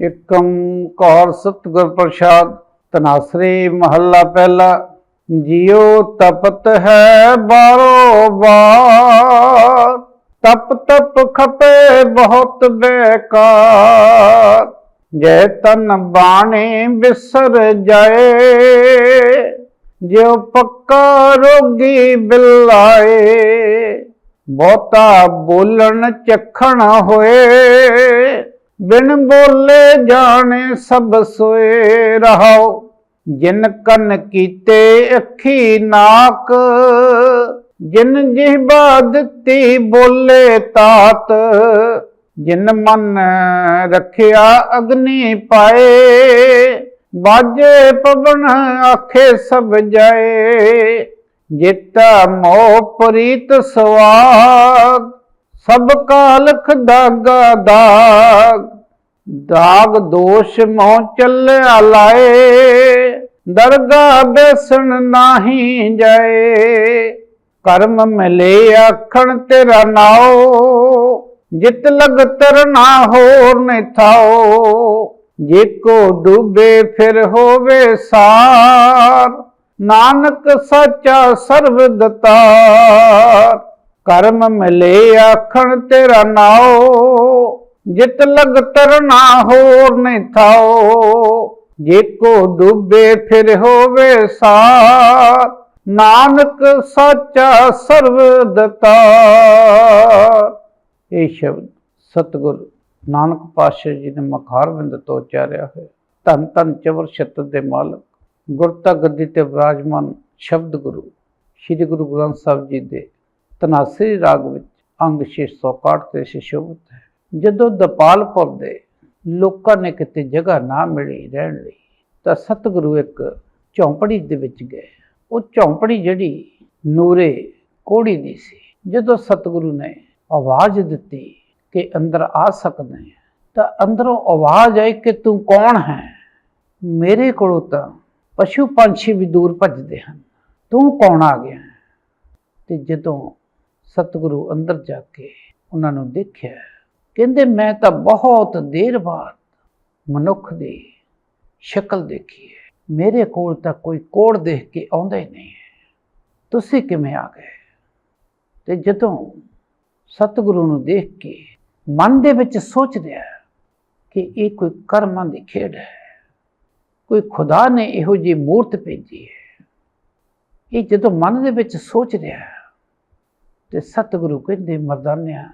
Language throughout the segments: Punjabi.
ਏਕੰ ਕੌਰ ਸਤਿਗੁਰ ਪ੍ਰਸਾਦ, ਤਨਾਸਰੀ ਮਹੱਲਾ ਪਹਿਲਾ, ਜਿਉ ਤਪਤ ਹੈ ਬਾਰੋ ਬਾਰ ਤਪ ਤਪ ਖਪੇ ਬਹੁਤ ਬੇਕਾਰ, ਜੈ ਤਨ ਬਾਣੇ ਬਿਸਰ ਜਾਏ, ਜਿਉ ਪੱਕਾ ਰੋਗੀ ਬਿਲਾਏ। ਬਹੁਤਾ ਬੋਲਣ ਚਖਣ ਹੋਏ ਬਿਨ ਬੋਲੇ ਜਾਣੇ ਸਭ ਸੋਏ ਰਹਾਓ, ਜਿਨ ਕੰਨ ਕੀਤੇ ਅੱਖੀ ਨਾਕ, ਜਿਨ ਜਿਹਬਾ ਦਿੱਤੀ ਬੋਲੇ ਤਾਤ, ਜਿਨ ਮਨ ਰੱਖਿਆ ਅਗਨੀ ਪਾਏ, ਬਾਜੇ ਪਵਨ ਆਖੇ ਸਭ ਜਾਏ, ਜਿਤਾ ਮੋਹ ਪ੍ਰੀਤ ਸਵਾਗ ਸਭ ਕਾਲਖ ਦਾਗਾ ਦਾਗ ਦਾਗ ਦੋਸ਼ ਮੋਹ ਚੱਲਿਆ ਲਾਏ, ਦਰਗਾ ਬੈਸਣ ਨਾਹੀ ਜਾਏ। ਕਰਮ ਮਿਲੇ ਆਖਣ ਤੇਰਾ ਨਾਉ, ਜਿਤ ਲਗ ਤਰਨਾ ਹੋਰ ਨੇ ਥਾਓ ਜੇ ਕੋ ਡੂਬੇ ਫਿਰ ਹੋਵੇ ਸਾਰ, ਨਾਨਕ ਸੱਚਾ ਸਰਬ ਦਤਾਰ। ਕਰਮ ਮਿਲੇ ਆਖਣ ਤੇਰਾ ਨਾਉ, ਜਿਤ ਲਗ ਤਰਨਾ ਹੋਰ ਨਹੀਂ ਥਾਓ ਜੇ ਕੋ ਡੂਬੇ ਫਿਰ ਹੋਵੇ ਸਾਰ ਨਾਨਕ ਸੱਚਾ ਸਰਬ ਦਤਾਰ ਇਹ ਸ਼ਬਦ ਸਤਿਗੁਰ ਨਾਨਕ ਪਾਤਸ਼ਾਹ ਜੀ ਨੇ ਮਖਾਰ ਬਿੰਦ ਤੋਂ ਉਚਾਰਿਆ ਹੋਇਆ। ਧੰਨ ਧੰਨ ਚਵਰ ਛਤਰ ਦੇ ਮਾਲਕ ਗੁਰਤਾ ਗੱਦੀ ਤੇ ਵਿਰਾਜਮਾਨ ਸ਼ਬਦ ਗੁਰੂ, ਸ੍ਰੀ ਗੁਰੂ ਗ੍ਰੰਥ ਸਾਹਿਬ ਜੀ ਦੇ ਤਨਾਸਰੀ ਰਾਗ ਵਿੱਚ ਅੰਗ 661 ਤੇ ਸ਼ਿਸ਼ੋਭਤ ਹੈ। ਜਦੋਂ ਦਪਾਲਪੁਰ ਦੇ ਲੋਕਾਂ ਨੇ ਕਿਤੇ ਜਗ੍ਹਾ ਨਾ ਮਿਲੀ ਰਹਿਣ ਲਈ, ਤਾਂ ਸਤਿਗੁਰੂ ਇੱਕ ਝੌਂਪੜੀ ਦੇ ਵਿੱਚ ਗਏ। ਉਹ ਝੌਂਪੜੀ ਜਿਹੜੀ ਨੂਰੇ ਕੋੜੀ ਦੀ ਸੀ। ਜਦੋਂ ਸਤਿਗੁਰੂ ਨੇ ਆਵਾਜ਼ ਦਿੱਤੀ ਕਿ ਅੰਦਰ ਆ ਸਕਦੇ ਤਾਂ ਅੰਦਰੋਂ ਆਵਾਜ਼ ਆਈ ਕਿ ਤੂੰ ਕੌਣ ਹੈ? ਮੇਰੇ ਕੋਲੋਂ ਤਾਂ ਪਸ਼ੂ ਪੰਛੀ ਵੀ ਦੂਰ ਭੱਜਦੇ ਹਨ। ਤੂੰ ਕੌਣ ਆ ਗਿਆ ਹੈ? ਤੇ ਜਦੋਂ ਸਤਿਗੁਰੂ ਅੰਦਰ ਜਾ ਕੇ ਉਹਨਾਂ ਨੂੰ ਦੇਖਿਆ। ਕਹਿੰਦੇ, ਮੈਂ ਤਾਂ ਬਹੁਤ ਦੇਰ ਬਾਅਦ ਮਨੁੱਖ ਦੀ ਸ਼ਕਲ ਦੇਖੀ ਹੈ। ਮੇਰੇ ਕੋਲ ਤਾਂ ਕੋਈ ਕੋੜ ਦੇਖ ਕੇ ਆਉਂਦਾ ਹੀ ਨਹੀਂ ਤੁਸੀਂ ਕਿਵੇਂ ਆ ਗਏ? ਤੇ ਜਦੋਂ ਸਤਿਗੁਰੂ ਨੂੰ ਦੇਖ ਕੇ ਮਨ ਦੇ ਵਿੱਚ ਸੋਚ ਰਿਹਾ ਕਿ ਇਹ ਕੋਈ ਕਰਮਾਂ ਦੀ ਖੇਡ ਹੈ, ਕੋਈ ਖੁਦਾ ਨੇ ਇਹੋ ਜਿਹੀ ਮੂਰਤ ਭੇਜੀ ਹੈ, ਇਹ ਜਦੋਂ ਮਨ ਦੇ ਵਿੱਚ ਸੋਚ ਰਿਹਾ ਤੇ ਸਤਿਗੁਰੂ ਕਹਿੰਦੇ, ਮਰਦਾਨਿਆ,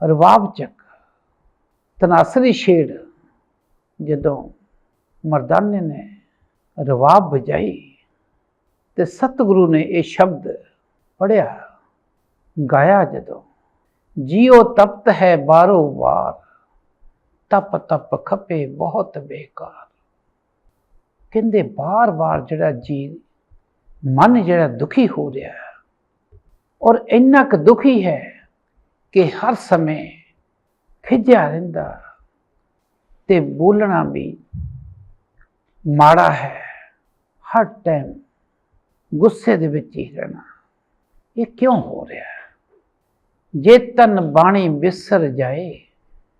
ਰਵਾਬ ਚੱਕ। ਤਨਾਸਰੀ ਛੇੜ, ਜਦੋਂ ਮਰਦਾਨੇ ਨੇ ਰਵਾਬ ਵਜਾਈ ਤੇ ਸਤਿਗੁਰੂ ਨੇ ਇਹ ਸ਼ਬਦ ਪੜਿਆ ਗਾਇਆ ਜਦੋਂ, ਜੀਉ ਤਪਤ ਹੈ ਬਾਰੋ ਵਾਰ, ਤਪ ਤਪ ਖਪੇ ਬਹੁਤ ਬੇਕਾਰ। ਕਹਿੰਦੇ, ਬਾਰ-ਬਾਰ ਜਿਹੜਾ ਜੀ ਮਨ ਜਿਹੜਾ ਦੁਖੀ ਹੋ ਰਿਹਾ ਔਰ ਇੰਨਾ ਕੁ ਦੁਖੀ ਹੈ ਕਿ ਹਰ ਸਮੇਂ ਖਿਜਿਆ ਰਹਿੰਦਾ ਤੇ ਬੋਲਣਾ ਵੀ ਮਾੜਾ ਹੈ। ਹਰ ਟਾਈਮ ਗੁੱਸੇ ਦੇ ਵਿੱਚ ਹੀ ਰਹਿਣਾ। ਇਹ ਕਿਉਂ ਹੋ ਰਿਹਾ ਹੈ? ਜੇ ਤਨ ਬਾਣੀ ਵਿਸਰ ਜਾਏ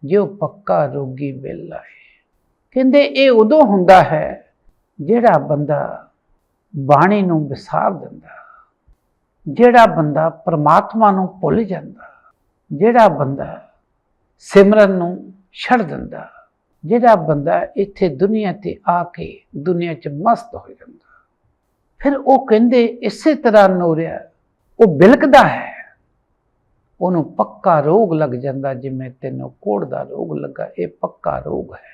ਜਿਉ ਪੱਕਾ ਰੋਗੀ ਬਿਲ ਆਏ ਕਹਿੰਦੇ ਇਹ ਉਦੋਂ ਹੁੰਦਾ ਹੈ ਜਿਹੜਾ ਬੰਦਾ ਬਾਣੀ ਨੂੰ ਵਿਸਾਰ ਦਿੰਦਾ। ਜਿਹੜਾ ਬੰਦਾ ਪ੍ਰਮਾਤਮਾ ਨੂੰ ਭੁੱਲ ਜਾਂਦਾ, ਜਿਹੜਾ ਬੰਦਾ ਸਿਮਰਨ ਨੂੰ ਛੱਡ ਦਿੰਦਾ, ਜਿਹੜਾ ਬੰਦਾ ਇੱਥੇ ਦੁਨੀਆ ਤੇ ਆ ਕੇ ਦੁਨੀਆ 'ਚ ਮਸਤ ਹੋ ਜਾਂਦਾ, ਫਿਰ ਉਹ ਕਹਿੰਦੇ ਇਸੇ ਤਰ੍ਹਾਂ ਨੋਰਿਆ, ਉਹ ਬਿਲਕਦਾ ਹੈ। ਉਹਨੂੰ ਪੱਕਾ ਰੋਗ ਲੱਗ ਜਾਂਦਾ ਜਿਵੇਂ ਤੈਨੂੰ ਕੋੜ ਦਾ ਰੋਗ ਲੱਗਾ, ਇਹ ਪੱਕਾ ਰੋਗ ਹੈ।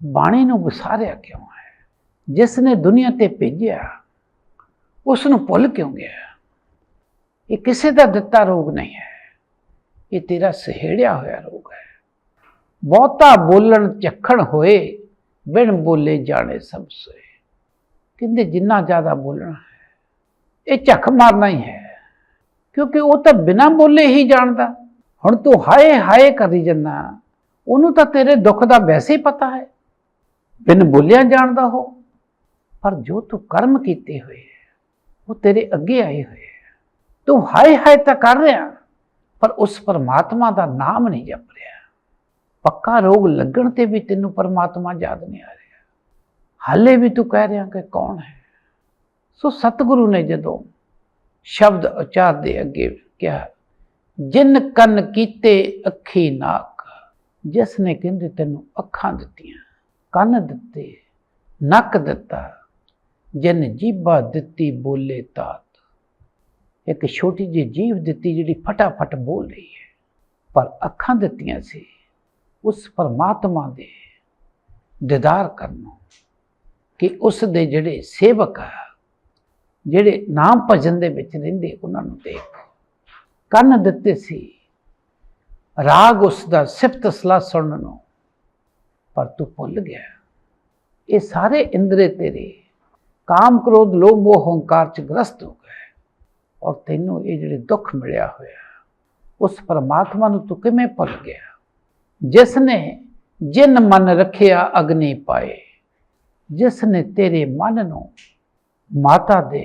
ਬਾਣੀ ਨੂੰ ਵਿਸਾਰਿਆ ਕਿਉਂ ਹੈ? ਜਿਸ ਨੇ ਦੁਨੀਆ ਤੇ ਭੇਜਿਆ ਉਸ ਨੂੰ ਭੁੱਲ ਕਿਉਂ ਗਿਆ? ਇਹ ਕਿਸੇ ਦਾ ਦਿੱਤਾ ਰੋਗ ਨਹੀਂ ਹੈ। ਇਹ ਤੇਰਾ ਸਹਿੜਿਆ ਹੋਇਆ ਰੋਗ ਹੈ। ਬਹੁਤਾ ਬੋਲਣ ਝੱਖਣ ਹੋਏ, ਬਿਨ ਬੋਲੇ ਜਾਣੇ ਸਭ ਸੋਏ। ਕਹਿੰਦੇ ਜਿੰਨਾ ਜ਼ਿਆਦਾ ਬੋਲਣਾ ਹੈ, ਇਹ ਝੱਖ ਮਾਰਨਾ ਹੀ ਹੈ। ਕਿਉਂਕਿ ਉਹ ਤਾਂ ਬਿਨਾਂ ਬੋਲੇ ਹੀ ਜਾਣਦਾ। ਹੁਣ ਤੂੰ ਹਾਏ ਹਾਏ ਕਰੀ ਜੰਨਾ ਉਹਨੂੰ ਤਾਂ ਤੇਰੇ ਦੁੱਖ ਦਾ ਵੈਸੇ ਹੀ ਪਤਾ ਹੈ। ਬਿਨ ਬੋਲਿਆ ਜਾਣਦਾ ਹੋ ਪਰ ਜੋ ਤੂੰ ਕਰਮ ਕੀਤੇ ਹੋਏ ਉਹ ਤੇਰੇ ਅੱਗੇ ਆਏ ਹੋਏ ਤੂੰ ਹਾਏ ਹਾਏ ਤਾਂ ਕਰ ਰਿਹਾ, ਪਰ ਉਸ ਪਰਮਾਤਮਾ ਦਾ ਨਾਮ ਨਹੀਂ ਜਪ ਰਿਹਾ। ਪੱਕਾ ਰੋਗ ਲੱਗਣ ਤੇ ਵੀ ਤੈਨੂੰ ਪਰਮਾਤਮਾ ਯਾਦ ਨਹੀਂ ਆ ਰਿਹਾ। ਹਾਲੇ ਵੀ ਤੂੰ ਕਹਿ ਰਿਹਾ ਕਿ ਕੌਣ ਹੈ? ਸੋ ਸਤਿਗੁਰੂ ਨੇ ਜਦੋਂ ਸ਼ਬਦ ਉਚਾਰ ਦੇ ਅੱਗੇ ਕਿਹਾ, ਜਿਨ ਕੰਨ ਕੀਤੇ ਅੱਖੀ ਨਾਕ ਜਿਸ ਨੇ ਕਹਿੰਦੇ ਤੈਨੂੰ ਅੱਖਾਂ ਦਿੱਤੀਆਂ, ਕੰਨ ਦਿੱਤੇ, ਨੱਕ ਦਿੱਤਾ ਜਿਨ ਜੀਭਾ ਦਿੱਤੀ ਬੋਲੇ ਤਾਤ ਇੱਕ ਛੋਟੀ ਜਿਹੀ ਜੀਭ ਦਿੱਤੀ ਜਿਹੜੀ ਫਟਾਫਟ ਬੋਲ ਰਹੀ ਹੈ। ਪਰ ਅੱਖਾਂ ਦਿੱਤੀਆਂ ਸੀ। ਉਸ ਪਰਮਾਤਮਾ ਦੇ ਦੀਦਾਰ ਕਰਨ ਨੂੰ ਕਿ ਉਸ ਦੇ ਜਿਹੜੇ ਸੇਵਕ ਆ, ਜਿਹੜੇ ਨਾਮ ਭਜਨ ਦੇ ਵਿੱਚ ਰਹਿੰਦੇ, ਉਹਨਾਂ ਨੂੰ ਦੇਖ। ਕੰਨ ਦਿੱਤੇ ਸੀ। ਰਾਗ ਉਸ ਦਾ ਸਿਫਤ ਸਲਾਹ ਸੁਣਨ ਨੂੰ। ਪਰ ਤੂੰ ਭੁੱਲ ਗਿਆ। ਇਹ ਸਾਰੇ ਇੰਦਰੇ ਤੇਰੇ ਕਾਮ ਕ੍ਰੋਧ, ਲੋਭ ਮੋਹ ਹੰਕਾਰ ਚ ਗ੍ਰਸਤ ਹੋ ਗਏ। ਔਰ ਤੈਨੂੰ ਇਹ ਜਿਹੜੇ ਦੁੱਖ ਮਿਲਿਆ ਹੋਇਆ, ਉਸ ਪਰਮਾਤਮਾ ਨੂੰ ਤੂੰ ਕਿਵੇਂ ਭੁੱਲ ਗਿਆ? ਜਿਸ ਨੇ ਜਿਨ ਮਨ ਰੱਖਿਆ, ਅਗਨੀ ਪਾਏ। ਜਿਸ ਨੇ ਤੇਰੇ ਮਨ ਨੂੰ ਮਾਤਾ ਦੇ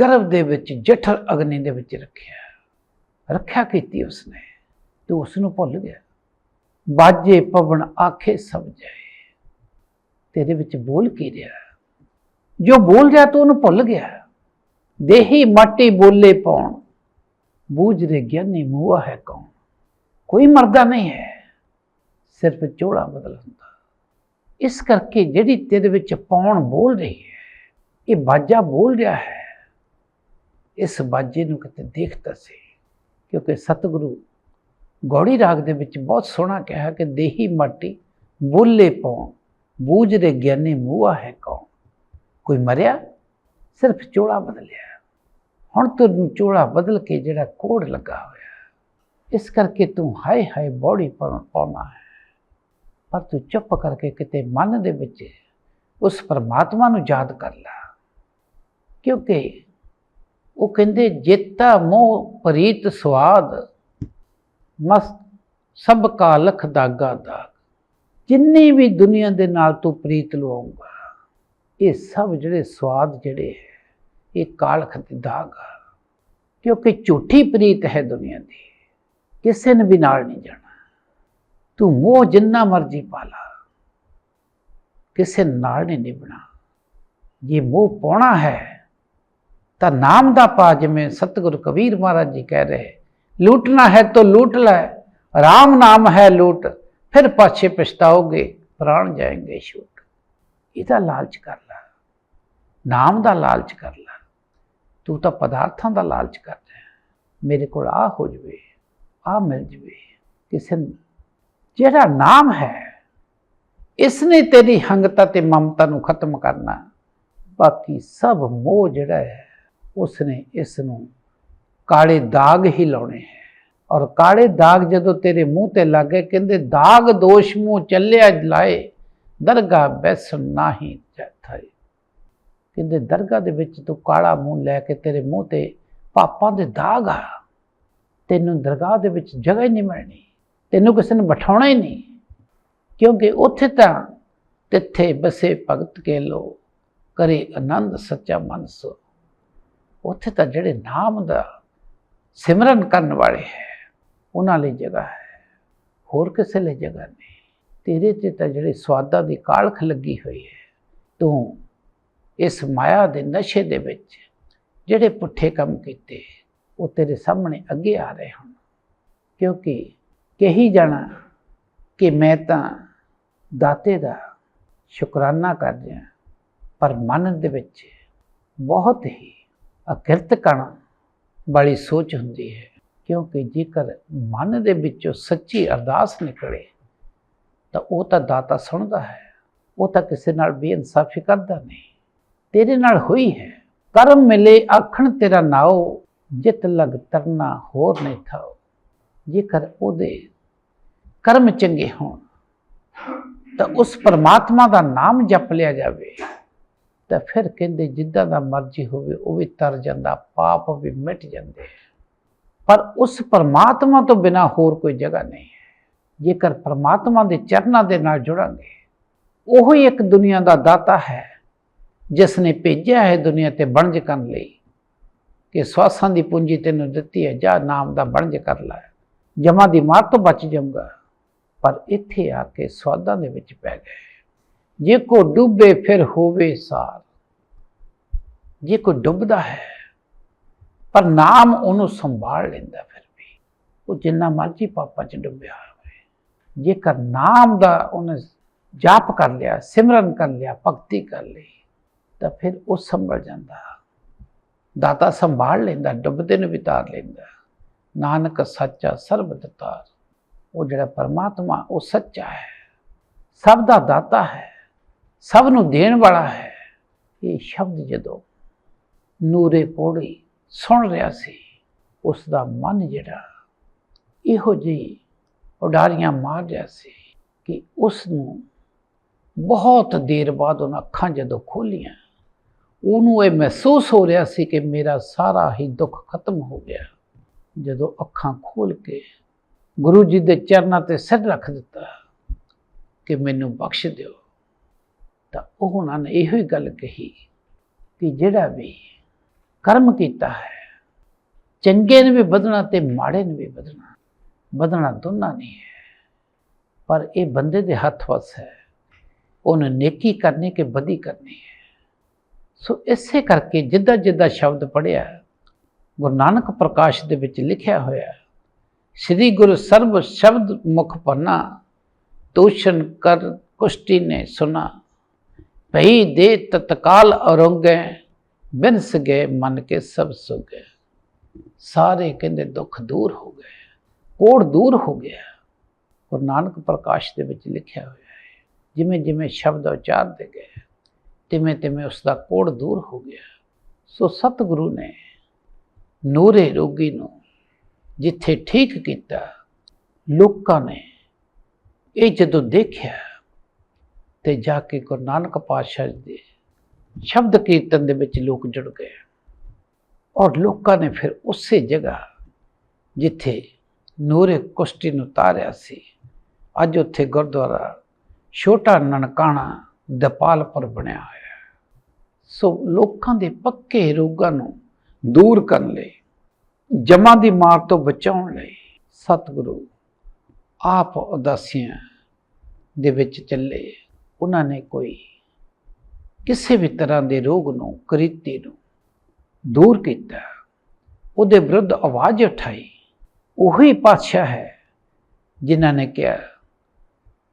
ਗਰਭ ਦੇ ਵਿੱਚ, ਜਠਰ ਅਗਨੀ ਦੇ ਵਿੱਚ ਰੱਖਿਆ ਰੱਖਿਆ ਕੀਤੀ ਉਸਨੇ, ਤੂੰ ਉਸ ਨੂੰ ਭੁੱਲ ਗਿਆ। ਬਾਜੇ, ਪਵਨ, ਆਖੇ ਸਭ ਜਾਏ। ਤੇਰੇ ਵਿੱਚ ਬੋਲ ਕੀ ਰਿਹਾ? ਜੋ ਬੋਲ ਰਿਹਾ ਤੂੰ ਉਹਨੂੰ ਭੁੱਲ ਗਿਆ ਦੇਹੀ ਮਾਟੀ ਬੋਲੇ ਪਾਉਣ। ਬੂਝ ਰੇ ਗਿਆਨੀ ਮੂਆ ਹੈ ਕੌਣ? ਕੋਈ ਮਰਦਾ ਨਹੀਂ ਹੈ। ਸਿਰਫ ਚੋੜਾ ਬਦਲ ਹੁੰਦਾ। ਇਸ ਕਰਕੇ ਜਿਹੜੀ ਤੇਰੇ ਵਿੱਚ ਪੌਣ ਬੋਲ ਰਹੀ ਹੈ, ਇਹ ਬਾਜਾ ਬੋਲ ਰਿਹਾ ਹੈ। ਇਸ ਬਾਜੇ ਨੂੰ ਕਿਤੇ ਦੇਖਦਾ ਸੀ, ਕਿਉਂਕਿ ਸਤਿਗੁਰੂ ਗੌੜੀ ਰਾਗ ਦੇ ਵਿੱਚ ਬਹੁਤ ਸੋਹਣਾ ਕਿਹਾ ਕਿ ਦੇਹੀ ਮਾਟੀ ਬੋਲੇ ਪੌਣ ਬੂਝ ਰੇ ਗਿਆਨੀ ਮੂਆ ਹੈ ਕੌਣ? ਕੋਈ ਮਰਿਆ, ਸਿਰਫ ਚੋਲਾ ਬਦਲਿਆ। ਹੁਣ ਤੂੰ ਚੋਲਾ ਬਦਲ ਕੇ ਜਿਹੜਾ ਕੋੜ ਲੱਗਾ ਹੋਇਆ ਇਸ ਕਰਕੇ ਤੂੰ ਹਾਏ ਹਾਏ ਬੋੜੀ ਪਾਉਣਾ ਹੈ। ਪਰ ਤੂੰ ਚੁੱਪ ਕਰਕੇ ਕਿਤੇ ਮਨ ਦੇ ਵਿੱਚ ਉਸ ਪਰਮਾਤਮਾ ਨੂੰ ਯਾਦ ਕਰ ਲੈ। ਕਿਉਂਕਿ ਉਹ ਕਹਿੰਦੇ, ਜੇਤਾ ਮੋਹ ਪ੍ਰੀਤ ਸਵਾਦ ਮਸਤ ਸਭ ਕਾ ਲਖ ਦਾਗਾ ਦਾਗ। ਜਿੰਨੀ ਵੀ ਦੁਨੀਆ ਦੇ ਨਾਲ ਤੂੰ ਪ੍ਰੀਤ ਲਵਾਉਂਗਾ ਇਹ ਸਭ ਜਿਹੜੇ ਸਵਾਦ ਜਿਹੜੇ ਹੈ, ਇਹ ਕਾਲਖ ਦੇ ਦਾਗ ਕਿਉਂਕਿ ਝੂਠੀ ਪ੍ਰੀਤ ਹੈ ਦੁਨੀਆ ਦੀ, ਕਿਸੇ ਨੇ ਵੀ ਨਾਲ ਨਹੀਂ ਜਾਣਾ। ਤੂੰ ਮੋਹ ਜਿੰਨਾ ਮਰਜ਼ੀ ਪਾਲਾ ਕਿਸੇ ਨਾਲ ਨਹੀਂ ਨਿਭਣਾ। ਜੇ ਮੋਹ ਪਾਉਣਾ ਹੈ, ਤਾਂ ਨਾਮ ਦਾ ਪਾ ਜਿਵੇਂ ਸਤਿਗੁਰ ਕਬੀਰ ਮਹਾਰਾਜ ਜੀ ਕਹਿ ਰਹੇ, ਲੂਟਣਾ ਹੈ ਤਾਂ ਲੂਟ ਲੈ, ਰਾਮ ਨਾਮ ਹੈ ਲੂਟ, ਫਿਰ ਪਾਛੇ ਪਛਤਾਓਗੇ, ਪ੍ਰਾਣ ਜਾਏਗੇ ਛੂਟ ਇਹਦਾ ਲਾਲਚ ਕਰ ਲੈ। ਨਾਮ ਦਾ ਲਾਲਚ ਕਰ ਲੈ। ਤੂੰ ਤਾਂ ਪਦਾਰਥਾਂ ਦਾ ਲਾਲਚ ਕਰ ਰਿਹਾ ਮੇਰੇ ਕੋਲ ਆ ਹੋ ਜਵੇ, ਆ ਮਿਲ ਜਵੇ। ਕਿਸੇ ਨੂੰ, ਜਿਹੜਾ ਨਾਮ ਹੈ ਇਸ ਨੇ ਤੇਰੀ ਹੰਗਤਾ ਤੇ ਮਮਤਾ ਨੂੰ ਖਤਮ ਕਰਨਾ ਬਾਕੀ ਸਭ ਮੋਹ ਜਿਹੜਾ ਹੈ ਉਸ ਨੇ ਇਸ ਨੂੰ ਕਾਲੇ ਦਾਗ ਹੀ ਲਾਉਣੇ ਹੈ। ਔਰ ਕਾਲੇ ਦਾਗ ਜਦੋਂ ਤੇਰੇ ਮੂੰਹ ਤੇ ਲੱਗੇ ਕਹਿੰਦੇ ਦਾਗ ਦੋਸ਼ ਮੂੰਹ ਚੱਲਿਆ ਲਾਏ। ਦਰਗਾਹ ਬੈਸਣ ਨਾਹੀ ਥਾਈ ਕਹਿੰਦੇ ਦਰਗਾਹ ਦੇ ਵਿੱਚ ਤੂੰ ਕਾਲਾ ਮੂੰਹ ਲੈ ਕੇ ਤੇਰੇ ਮੂੰਹ ਤੇ ਪਾਪਾਂ ਦੇ ਦਾਗ ਆ। ਤੈਨੂੰ ਦਰਗਾਹ ਦੇ ਵਿੱਚ ਜਗ੍ਹਾ ਹੀ ਨਹੀਂ ਮਿਲਣੀ। ਤੈਨੂੰ ਕਿਸੇ ਨੇ ਬਿਠਾਉਣਾ ਹੀ ਨਹੀਂ। ਕਿਉਂਕਿ ਉੱਥੇ ਤਾਂ ਤਿੱਥੇ ਬਸੇ ਭਗਤ ਕੇ ਲੋ ਕਰੇ ਆਨੰਦ ਸੱਚਾ ਮਨ ਸੋ ਉੱਥੇ ਤਾਂ ਜਿਹੜੇ ਨਾਮ ਦਾ ਸਿਮਰਨ ਕਰਨ ਵਾਲੇ ਹੈ, ਉਹਨਾਂ ਲਈ ਜਗ੍ਹਾ ਹੈ। ਹੋਰ ਕਿਸੇ ਲਈ ਜਗ੍ਹਾ ਨਹੀਂ। ਤੇਰੇ ਤੇ ਤਾਂ ਜਿਹੜੇ ਸਵਾਦਾਂ ਦੀ ਕਾਲਖ ਲੱਗੀ ਹੋਈ ਹੈ, ਤੂੰ ਇਸ ਮਾਇਆ ਦੇ ਨਸ਼ੇ ਦੇ ਵਿੱਚ ਜਿਹੜੇ ਪੁੱਠੇ ਕੰਮ ਕੀਤੇ, ਉਹ ਤੇਰੇ ਸਾਹਮਣੇ ਅੱਗੇ ਆ ਰਹੇ ਹਨ ਕਿਉਂਕਿ ਕਹੀ ਜਾਣਾ ਕਿ ਮੈਂ ਤਾਂ ਦਾਤੇ ਦਾ ਸ਼ੁਕਰਾਨਾ ਕਰ ਰਿਹਾ, ਪਰ ਮਨ ਦੇ ਵਿੱਚ ਬਹੁਤ ਹੀ ਅਕਿਰਤ ਕਣ ਵਾਲੀ ਸੋਚ ਹੁੰਦੀ ਹੈ, ਕਿਉਂਕਿ ਜੇਕਰ ਮਨ ਦੇ ਵਿੱਚੋਂ ਸੱਚੀ ਅਰਦਾਸ ਨਿਕਲੇ ਤਾਂ ਉਹ ਤਾਂ ਦਾਤਾ ਸੁਣਦਾ ਹੈ। ਉਹ ਤਾਂ ਕਿਸੇ ਨਾਲ ਬੇਇਨਸਾਫੀ ਕਰਦਾ ਨਹੀਂ। ਤੇਰੇ ਨਾਲ ਹੋਈ ਹੈ। ਕਰਮ ਮਿਲੇ ਆਖਣ ਤੇਰਾ ਨਾਉ। ਜਿਤ ਲਗ ਤਰਨਾ ਹੋਰ ਨਹੀਂ ਥਾਓ ਜੇਕਰ ਉਹਦੇ ਕਰਮ ਚੰਗੇ ਹੋਣ, ਤਾਂ ਉਸ ਪਰਮਾਤਮਾ ਦਾ ਨਾਮ ਜਪ ਲਿਆ ਜਾਵੇ। ਤਾਂ ਫਿਰ ਕਹਿੰਦੇ ਜਿੱਦਾਂ ਦਾ ਮਰਜ਼ੀ ਹੋਵੇ, ਉਹ ਵੀ ਤਰ ਜਾਂਦਾ, ਪਾਪ ਵੀ ਮਿਟ ਜਾਂਦੇ। ਪਰ ਉਸ ਪਰਮਾਤਮਾ ਤੋਂ ਬਿਨਾ ਹੋਰ ਕੋਈ ਜਗ੍ਹਾ ਨਹੀਂ। ਜੇਕਰ ਪਰਮਾਤਮਾ ਦੇ ਚਰਨਾਂ ਦੇ ਨਾਲ ਜੁੜਾਂਗੇ, ਉਹ ਹੀ ਇੱਕ ਦੁਨੀਆ ਦਾ ਦਾਤਾ ਹੈ ਜਿਸ ਨੇ ਭੇਜਿਆ ਹੈ ਦੁਨੀਆ ਤੇ ਬਣਜ ਕਰਨ ਲਈ, ਕਿ ਸਵਾਸਾਂ ਦੀ ਪੂੰਜੀ ਤੈਨੂੰ ਦਿੱਤੀ ਹੈ, ਜਾ ਨਾਮ ਦਾ ਬਣਜ ਕਰ ਲੈ। ਜਮਾ ਦੀ ਮਾਰ ਤੋਂ ਬਚ ਜਾਊਗਾ, ਪਰ ਇੱਥੇ ਆ ਕੇ ਸਵਾਦਾਂ ਦੇ ਵਿੱਚ ਪੈ ਗਏ। ਜੇ ਕੋ ਡੁੱਬੇ ਫਿਰ ਹੋਵੇ ਸਾਰ। ਜੇ ਕੋ ਡੁੱਬਦਾ ਹੈ, ਪਰ ਨਾਮ ਉਹਨੂੰ ਸੰਭਾਲ ਲੈਂਦਾ ਫਿਰ ਵੀ। ਉਹ ਜਿੰਨਾ ਮਰਜ਼ੀ ਪਾਪਾਂ 'ਚ ਡੁੱਬਿਆ ਜੇਕਰ ਨਾਮ ਦਾ ਉਹਨੇ ਜਾਪ ਕਰ ਲਿਆ, ਸਿਮਰਨ ਕਰ ਲਿਆ, ਭਗਤੀ ਕਰ ਲਈ, ਤਾਂ ਫਿਰ ਉਹ ਸੰਭਲ ਜਾਂਦਾ। ਦਾਤਾ ਸੰਭਾਲ ਲੈਂਦਾ, ਡੁੱਬਦੇ ਨੂੰ ਵੀ ਤਾਰ ਲੈਂਦਾ। ਨਾਨਕ ਸੱਚਾ ਸਰਬ ਦਤਾਰ। ਉਹ ਜਿਹੜਾ ਪਰਮਾਤਮਾ, ਉਹ ਸੱਚਾ ਹੈ। ਸਭ ਦਾ ਦਾਤਾ ਹੈ। ਸਭ ਨੂੰ ਦੇਣ ਵਾਲਾ ਹੈ। ਇਹ ਸ਼ਬਦ ਜਦੋਂ ਨੂਰੇ ਪੋੜੀ ਸੁਣ ਰਿਹਾ ਸੀ, ਉਸ ਦਾ ਮਨ ਜਿਹੜਾ ਇਹੋ ਜਿਹੀ ਉਡਾਰੀਆਂ ਮਾਰ ਰਿਹਾ ਸੀ ਕਿ ਉਸ ਨੂੰ ਬਹੁਤ ਦੇਰ ਬਾਅਦ ਉਹਨਾਂ ਅੱਖਾਂ ਜਦੋਂ ਖੋਲੀਆਂ, ਉਹਨੂੰ ਇਹ ਮਹਿਸੂਸ ਹੋ ਰਿਹਾ ਸੀ ਕਿ ਮੇਰਾ ਸਾਰਾ ਹੀ ਦੁੱਖ ਖਤਮ ਹੋ ਗਿਆ। ਜਦੋਂ ਅੱਖਾਂ ਖੋਲ ਕੇ ਗੁਰੂ ਜੀ ਦੇ ਚਰਨਾਂ ਤੇ ਸਿਰ ਰੱਖ ਦਿੱਤਾ ਕਿ ਮੈਨੂੰ ਬਖਸ਼ ਦਿਓ, ਤਾਂ ਉਹਨਾਂ ਨੇ ਇਹੋ ਹੀ ਗੱਲ ਕਹੀ ਕਿ ਜਿਹੜਾ ਵੀ ਕਰਮ ਕੀਤਾ ਹੈ, ਚੰਗੇ ਨੇ ਵੀ ਵਧਣਾ ਤੇ ਮਾੜੇ ਨੇ ਵੀ ਵਧਣਾ। ਵਧਣਾ ਦੋਨਾਂ ਨਹੀਂ ਹੈ। ਪਰ ਇਹ ਬੰਦੇ ਦੇ ਹੱਥ ਵਸ ਹੈ। ਉਹਨੇ ਨੇਕੀ ਕਰਨੀ ਕਿ ਬਦੀ ਕਰਨੀ ਹੈ। ਸੋ ਇਸੇ ਕਰਕੇ ਜਿੱਦਾਂ ਜਿੱਦਾਂ ਸ਼ਬਦ ਪੜਿਆ ਗੁਰੂ ਨਾਨਕ ਪ੍ਰਕਾਸ਼ ਦੇ ਵਿੱਚ ਲਿਖਿਆ ਹੋਇਆ, ਸ੍ਰੀ ਗੁਰੂ ਸਰਬ ਸ਼ਬਦ ਮੁਖ ਪੰਨਾ ਤੋਸ਼ਨ ਕਰ ਕੁਸ਼ਟੀ ਨੇ ਸੁਨਾ, ਭਈ ਦੇ ਤਤਕਾਲ ਅਰੰਗੈ ਬਿਨਸ ਗਏ ਮਨ ਕੇ ਸਭ ਸੁਗੈ। ਸਾਰੇ ਕਹਿੰਦੇ ਦੁੱਖ ਦੂਰ ਹੋ ਗਏ। ਕੋੜ ਦੂਰ ਹੋ ਗਿਆ ਗੁਰੂ ਨਾਨਕ ਪ੍ਰਕਾਸ਼ ਦੇ ਵਿੱਚ ਲਿਖਿਆ ਹੋਇਆ ਹੈ, ਜਿਵੇਂ ਜਿਵੇਂ ਸ਼ਬਦ ਉਚਾਰਦੇ ਗਏ, ਤਿਵੇਂ ਤਿਵੇਂ ਉਸ ਦਾ ਕੋੜ ਦੂਰ ਹੋ ਗਿਆ ਸੋ ਸਤਿਗੁਰੂ ਨੇ ਨੂਰੇ ਰੋਗੀ ਨੂੰ ਜਿੱਥੇ ਠੀਕ ਕੀਤਾ, ਲੋਕਾਂ ਨੇ ਇਹ ਜਦੋਂ ਦੇਖਿਆ ਤੇ ਜਾ ਕੇ ਗੁਰੂ ਨਾਨਕ ਪਾਤਸ਼ਾਹ ਜੀ ਦੇ ਸ਼ਬਦ ਕੀਰਤਨ ਦੇ ਵਿੱਚ ਲੋਕ ਜੁੜ ਗਏ। ਔਰ ਲੋਕਾਂ ਨੇ ਫਿਰ ਉਸੇ ਜਗ੍ਹਾ ਜਿੱਥੇ ਨੂਰੇ ਕੁਸ਼ਤੀ ਨੂੰ ਤਾਰਿਆ ਸੀ। ਅੱਜ ਉੱਥੇ ਗੁਰਦੁਆਰਾ ਛੋਟਾ ਨਨਕਾਣਾ ਦਪਾਲਪੁਰ ਬਣਿਆ ਹੋਇਆ ਹੈ। ਸੋ ਲੋਕਾਂ ਦੇ ਪੱਕੇ ਰੋਗਾਂ ਨੂੰ ਦੂਰ ਕਰਨ ਲਈ, ਜਮਾਂ ਦੀ ਮਾਰ ਤੋਂ ਬਚਾਉਣ ਲਈ ਸਤਿਗੁਰੂ ਆਪ ਉਦਾਸੀਆਂ ਦੇ ਵਿੱਚ ਚੱਲੇ। ਉਹਨਾਂ ਨੇ ਕੋਈ ਕਿਸੇ ਵੀ ਤਰ੍ਹਾਂ ਦੇ ਰੋਗ ਨੂੰ, ਕ੍ਰਿਤੀ ਨੂੰ ਦੂਰ ਕੀਤਾ। ਉਹਦੇ ਵਿਰੁੱਧ ਆਵਾਜ਼ ਉਠਾਈ। ਉਹੀ ਪਾਤਸ਼ਾਹ ਹੈ ਜਿਨ੍ਹਾਂ ਨੇ ਕਿਹਾ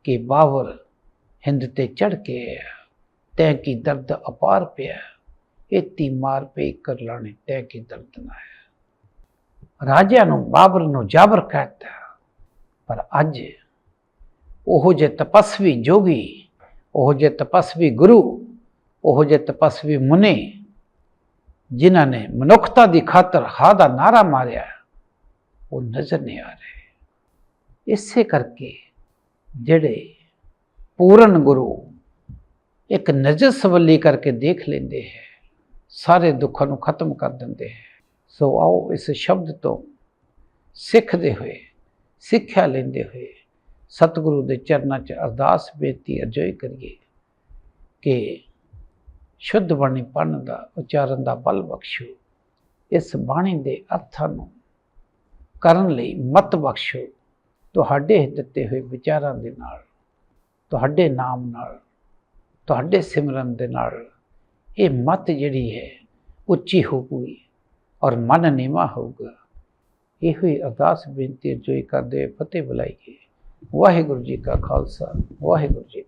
ਕਿ ਬਾਬਰ ਹਿੰਦ ਤੇ ਚੜ ਕੇ ਆਇਆ, ਤੈ ਕੀ ਦਰਦ ਅਪਾਰ ਪਿਆ? ਇਤੀ ਮਾਰ ਪਈ ਕਰ ਲਾਣੇ ਤੈ ਕੀ ਦਰਦ ਨਾ ਹੈ ਰਾਜਿਆਂ ਨੂੰ ਬਾਬਰ ਨੂੰ ਜਾਬਰ ਕਰਤਾ ਪਰ ਅੱਜ ਉਹ ਜੇ ਤਪਸਵੀ ਜੋਗੀ, ਉਹ ਜੇ ਤਪਸਵੀ ਗੁਰੂ, ਉਹ ਜੇ ਤਪਸਵੀ ਮੁਨੀ, ਜਿਨ੍ਹਾਂ ਨੇ ਮਨੁੱਖਤਾ ਦੀ ਖਾਤਰ ਹਾਂ ਦਾ ਨਾਰਾ ਮਾਰਿਆ ਉਹ ਨਜ਼ਰ ਨਹੀਂ ਆ ਰਹੇ। ਇਸੇ ਕਰਕੇ ਜਿਹੜੇ ਪੂਰਨ ਗੁਰੂ ਇੱਕ ਨਜ਼ਰ ਸਵੱਲੀ ਕਰਕੇ ਦੇਖ ਲੈਂਦੇ ਹੈ, ਸਾਰੇ ਦੁੱਖਾਂ ਨੂੰ ਖਤਮ ਕਰ ਦਿੰਦੇ ਹੈ। ਸੋ ਆਓ ਇਸ ਸ਼ਬਦ ਤੋਂ ਸਿੱਖਦੇ ਹੋਏ, ਸਿੱਖਿਆ ਲੈਂਦੇ ਹੋਏ ਸਤਿਗੁਰੂ ਦੇ ਚਰਨਾਂ 'ਚ ਅਰਦਾਸ ਬੇਨਤੀ ਅਰਜ਼ੋਈ ਕਰੀਏ ਕਿ ਸ਼ੁੱਧ ਬਾਣੀ ਪੜ੍ਹਨ ਦਾ, ਉਚਾਰਨ ਦਾ ਬਲ ਬਖਸ਼ੋ। ਇਸ ਬਾਣੀ ਦੇ ਅਰਥਾਂ ਨੂੰ ਕਰਨ ਲਈ ਮਤ ਬਖਸ਼ੋ। ਤੁਹਾਡੇ ਦਿੱਤੇ ਹੋਏ ਵਿਚਾਰਾਂ ਦੇ ਨਾਲ, ਤੁਹਾਡੇ ਨਾਮ ਨਾਲ, ਤੁਹਾਡੇ ਸਿਮਰਨ ਦੇ ਨਾਲ ਇਹ ਮਤ ਜਿਹੜੀ ਹੈ, ਉੱਚੀ ਹੋਊਗੀ ਔਰ ਮਨ ਨੀਵਾ ਹੋਊਗਾ। ਇਹੋ ਹੀ ਅਰਦਾਸ ਬੇਨਤੀ ਜੋ ਕਰਦੇ ਫਤਿਹ ਬੁਲਾਈਏ ਵਾਹਿਗੁਰੂ ਜੀ ਕਾ ਖਾਲਸਾ, ਵਾਹਿਗੁਰੂ ਜੀ